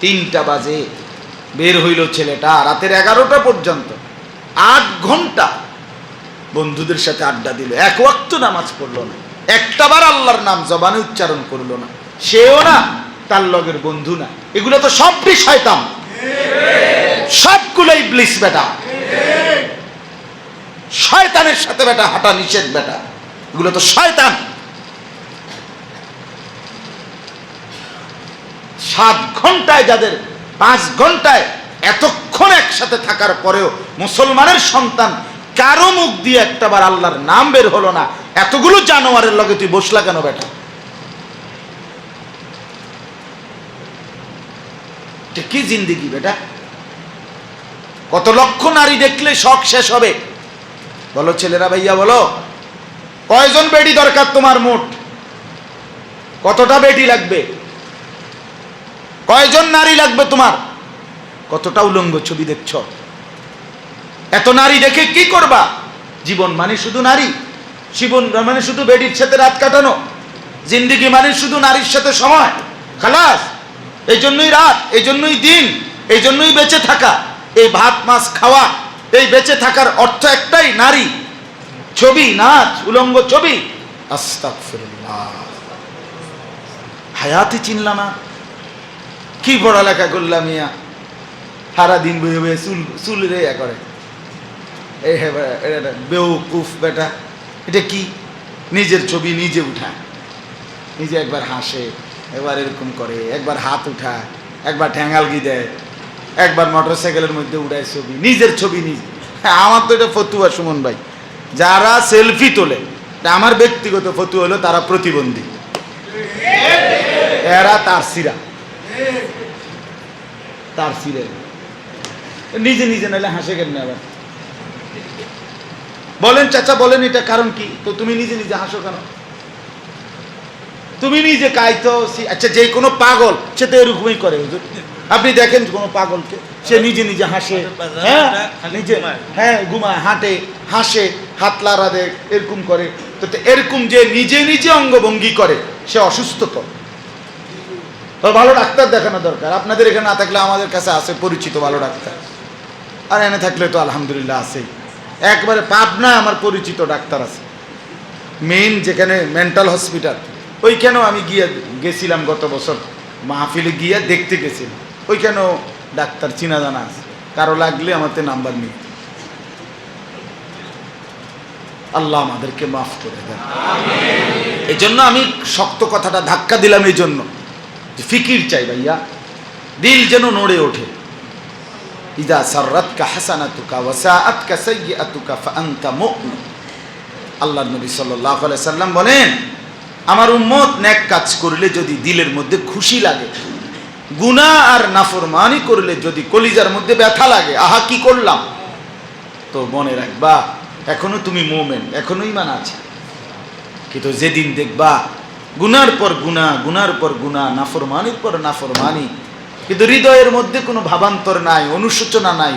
তিনটা বাজে, বের হইল ছেলেটা রাতের এগারোটা পর্যন্ত। আট ঘণ্টা বন্ধুদের সাথে আড্ডা দিল। এক ওয়াক্ত নামাজ পড়ল না। একটাবার আল্লাহর নাম জবানে উচ্চারণ করল না। সেও না, তার লগের বন্ধু না। এগুলো তো সবই শয়তান। সবগুলোই ব্লিস বেটা। শয়তানের সাথে বেটা, হাঁটা নিষেধ বেটা। এগুলো তো শয়তান। সাত ঘন্টায় যাদের, পাঁচ ঘন্টায় এতক্ষণ একসাথে থাকার পরেও মুসলমানের সন্তান কারও মুখ দিয়ে একটাবার আল্লাহর নাম বের হলো না। এতগুলো জানোয়ারের লগে তুই বসলা কেন বেটা? কি জিন্দিগি বেটা? কত লক্ষ নারী দেখলে শখ শেষ হবে। বলো ছেলেরা ভাইয়া, বলো। কয়জন বেটি দরকার তোমার মোট? কতটা বেটি লাগবে? কয়জন নারী লাগবে তোমার? কতটা উলঙ্গ ছবি দেখছ? এত নারী দেখে কি করবা? জীবন মানে শুধু নারী, জীবন মানে শুধু বেডির সাথে রাত কাটানো, জিন্দিগি মানে শুধু নারীর সাথে সময়, খালাস। এই জন্যই রাত, এই জন্যই দিন, এই জন্যই বেঁচে থাকা, এই ভাত, মাছ খাওয়া, এই বেঁচে থাকার অর্থ একটাই, নারী। ছবি, নাচ, উলঙ্গ ছবি। আস্তাগফিরুল্লাহ। হায়াতি চিনলা কি পড়ালেখা করলাম ইয়া সারা দিন বয়ে বয়ে চুল চুল রে ইয়া করে। এই হে বে- এটা বেউকুফ বেটা এটা কি? নিজের ছবি নিজে উঠায় নিজে একবার হাসে একবার এরকম করে একবার হাত উঠায় একবার ঠ্যাঙ্গালগি দেয় একবার মোটর সাইকেলের মধ্যে উঠায় ছবি নিজের ছবি নিজে। হ্যাঁ, আমার তো এটা ফতুয়া সুমন ভাই। যারা সেলফি তোলে আমার ব্যক্তিগত ফতুয়া হলো তারা প্রতিবন্ধী। এরা তার সিরা তার সিরে নিজে নিজে নাহলে হাসে কেন আবার? বলেন চাচা বলেন এটা কারণ কি? তো তুমি নিজে নিজে হাসো কেন? তুমি নিজে কাইতো আচ্ছা যে কোনো পাগল সে তো এরকমই করে হুজুর। আপনি দেখেন কোনো পাগলকে সে নিজে নিজে হাসে। হ্যাঁ? নিজে হ্যাঁ ঘুমায় হাঁটে হাসে হাত লাড়া দেয় এরকম করে। তো এরকম যে নিজে নিজে অঙ্গভঙ্গি করে সে অসুস্থ তো। তো ভালো ডাক্তার দেখানো দরকার। আপনাদের এখানে না থাকলে আমাদের কাছে আছে পরিচিত ভালো ডাক্তার। আর এনে থাকলে তো আলহামদুলিল্লাহ আছেই। একবারে পাবনা আমার পরিচিত ডাক্তার আছে। মেইন যেখানে মেন্টাল হসপিটাল, ওইখানেও আমি গিয়ে গেছিলাম গত বছর। মাহফিলে গিয়ে দেখতে গেছিলাম। ওইখানেও ডাক্তার চিনা জানা আছে। কারও লাগলে আমাদের নাম্বার নেই আল্লাহ আমাদেরকে মাফ করে দেন। এই জন্য আমি শক্ত কথাটা ধাক্কা দিলাম এই জন্য ফিকির চাই ভাইয়া। দিল যেন নড়ে ওঠে। ইদা সাররাতকা সাল্লাম বলেন, আমার কাজ যদি দিলের মধ্যে খুশি লাগে আর যদি কলিজার মধ্যে ব্যথা লাগে, আহা কি করলাম? তো মনে রাখবা, এখনও তুমি মোমেন, এখনও ইমান আছে। কিন্তু যেদিন দেখবা গুনার পর গুণা গুনার পর গুণা নাফরমানির পর নাফরমানি। কিন্তু হৃদয়ের মধ্যে কোনো ভাবান্তর নাই, অনুশোচনা নাই,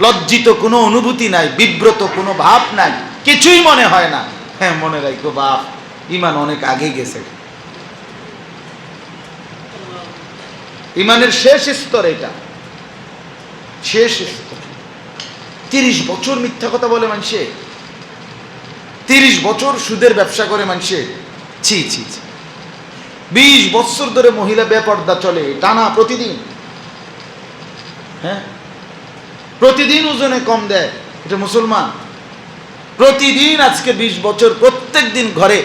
লজ্জিত কোনো অনুভূতি নাই, বিব্রত কোনো ভাব নাই, কিছুই মনে হয় না। হ্যাঁ মনে রাখব বাপ ইমান অনেক আগে গেছে। ইমানের শেষ স্তর এটা। শেষ স্তর। তিরিশ বছর মিথ্যা কথা বলে মানুষে। তিরিশ বছর সুদের ব্যবসা করে মানুষে। ছি ছি বিশ বৎসর ধরে মহিলা বেপর্দা চলে, টানা প্রতিদিন। হ্যাঁ? প্রতিদিন ওজনে কম দেয়, এটা মুসলমান। প্রতিদিন আজকে বিশ বছর, প্রত্যেক দিন ঘরে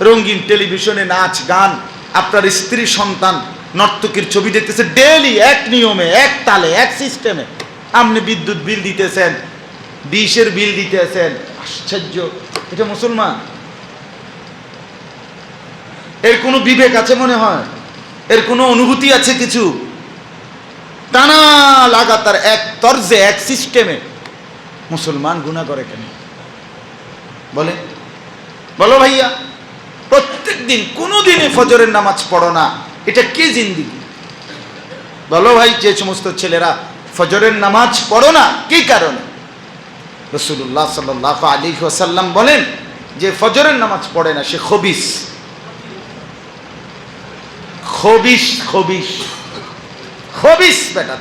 রঙিন টেলিভিশনে নাচ, গান, আপনার স্ত্রী, সন্তান, নর্তকীর ছবি দেখতেছে ডেলি এক নিয়মে, এক তালে, এক সিস্টেমে। আপনি বিদ্যুৎ বিল দিতেছেন ডিশের বিল দিতেছেন। আশ্চর্য, এটা মুসলমান। এর কোনো বিবেক আছে মনে হয়? এর কোনো অনুভূতি আছে কিছু? টানা লাগাতার এক তর্জে, এক সিস্টেমে মুসলমান গুণা করে কেন? বলে বলো ভাইয়া প্রত্যেক দিন কোনো দিনে ফজরের নামাজ পড়ো না। এটা কে জিন্দিগি? বলো ভাই, যে সমস্ত ছেলেরা ফজরের নামাজ পড়ো না, কি কারণে? রসুল্লাহ সাল্লাহ আলী ওসাল্লাম বলেন যে ফজরের নামাজ পড়ে না, সে খবিস। খবিস খবিস খবিস বেটা